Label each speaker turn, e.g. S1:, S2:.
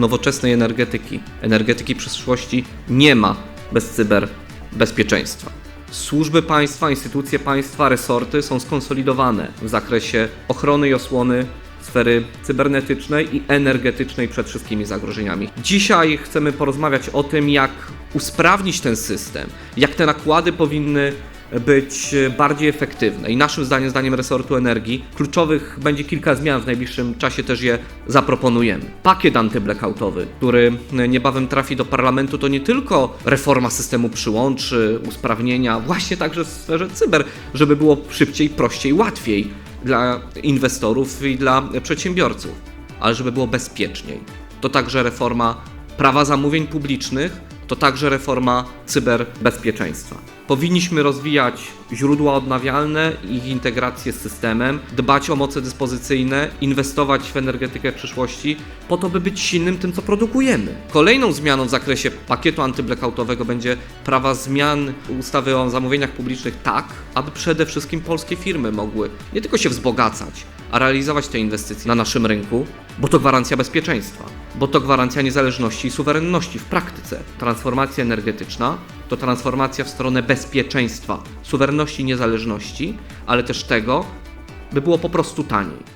S1: nowoczesnej energetyki, energetyki przyszłości nie ma bez cyberbezpieczeństwa. Służby państwa, instytucje państwa, resorty są skonsolidowane w zakresie ochrony i osłony sfery cybernetycznej i energetycznej przed wszystkimi zagrożeniami. Dzisiaj chcemy porozmawiać o tym, jak usprawnić ten system, jak te nakłady powinny być bardziej efektywne. I naszym zdaniem, zdaniem resortu energii, kluczowych będzie kilka zmian, w najbliższym czasie też je zaproponujemy. Pakiet antyblackoutowy, który niebawem trafi do parlamentu, to nie tylko reforma systemu przyłączy, usprawnienia, właśnie także w sferze cyber, żeby było szybciej, prościej, łatwiej dla inwestorów i dla przedsiębiorców, ale żeby było bezpieczniej. To także reforma prawa zamówień publicznych, to także reforma cyberbezpieczeństwa. Powinniśmy rozwijać źródła odnawialne i ich integrację z systemem, dbać o moce dyspozycyjne, inwestować w energetykę przyszłości, po to, by być silnym tym, co produkujemy. Kolejną zmianą w zakresie pakietu antyblackoutovego będzie prawa zmian ustawy o zamówieniach publicznych tak, aby przede wszystkim polskie firmy mogły nie tylko się wzbogacać, a realizować te inwestycje na naszym rynku, bo to gwarancja bezpieczeństwa, bo to gwarancja niezależności i suwerenności w praktyce. Transformacja energetyczna to transformacja w stronę bezpieczeństwa, suwerenności i niezależności, ale też tego, by było po prostu taniej.